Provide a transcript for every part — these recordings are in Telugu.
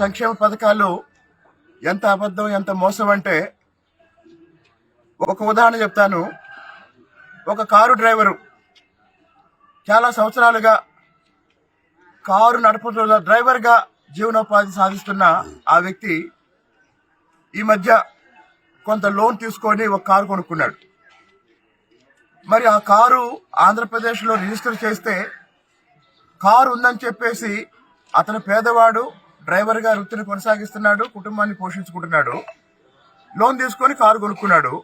సంక్షేమ పథకాలు ఎంత అబద్ధం ఎంత మోసం అంటే ఒక ఉదాహరణ చెప్తాను. ఒక కారు డ్రైవరు చాలా సంవత్సరాలుగా కారు నడుపుతున్న డ్రైవర్గా జీవనోపాధి సాధిస్తున్న ఆ వ్యక్తి ఈ మధ్య కొంత లోన్ తీసుకొని ఒక కారు కొనుక్కున్నాడు. మరి ఆ కారు ఆంధ్రప్రదేశ్లో రిజిస్టర్ చేస్తే కారు ఉందని చెప్పేసి అతను పేదవాడు డ్రైవర్గా వృత్తిని కొనసాగిస్తున్నాడు కుటుంబాన్ని పోషించుకుంటున్నాడు లోన్ తీసుకొని కారు కొనుక్కున్నాడు.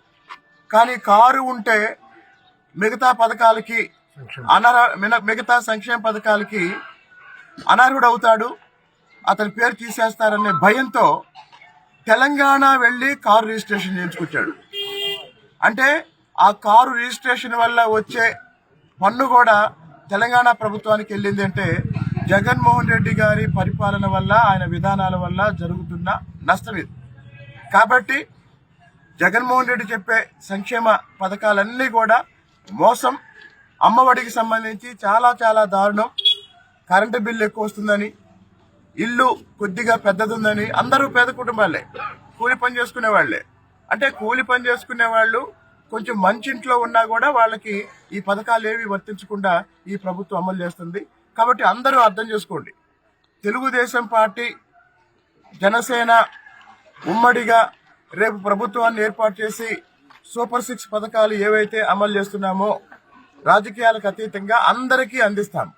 కానీ కారు ఉంటే మిగతా పథకాలకి అనర్హ మిన- మిగతా సంక్షేమ పథకాలకి అనర్హుడు అవుతాడు. అతని పేరు తీసేస్తారనే భయంతో తెలంగాణ వెళ్ళి కారు రిజిస్ట్రేషన్ చేయించుకొచ్చాడు. అంటే ఆ కారు రిజిస్ట్రేషన్ వల్ల వచ్చే పన్ను కూడా తెలంగాణ ప్రభుత్వానికి వెళ్ళింది అంటే జగన్మోహన్ రెడ్డి గారి పరిపాలన వల్ల ఆయన విధానాల వల్ల జరుగుతున్న నష్టం ఇది. కాబట్టి జగన్మోహన్ రెడ్డి చెప్పే సంక్షేమ పథకాలన్నీ కూడా మోసం. అమ్మఒడికి సంబంధించి చాలా చాలా దారుణం. కరెంటు బిల్లు ఎక్కువ వస్తుందని ఇల్లు కొద్దిగా పెద్దదుందని అందరూ పేద కుటుంబాలే. కూలి పని చేసుకునే వాళ్ళే అంటే కూలి పని చేసుకునే వాళ్ళు కొంచెం మంచి ఇంట్లో ఉన్నా కూడా వాళ్ళకి ఈ పథకాలు ఏవి వర్తించకుండా ఈ ప్రభుత్వం అమలు చేస్తుంది. కాబట్టి అందరూ అర్థం చేసుకోండి. తెలుగుదేశం పార్టీ జనసేన ఉమ్మడిగా రేపు ప్రభుత్వాన్ని ఏర్పాటు చేసి సూపర్ సిక్స్ పథకాలు ఏవైతే అమలు చేస్తున్నామో రాజకీయాలకు అతీతంగా అందరికీ అందిస్తాం.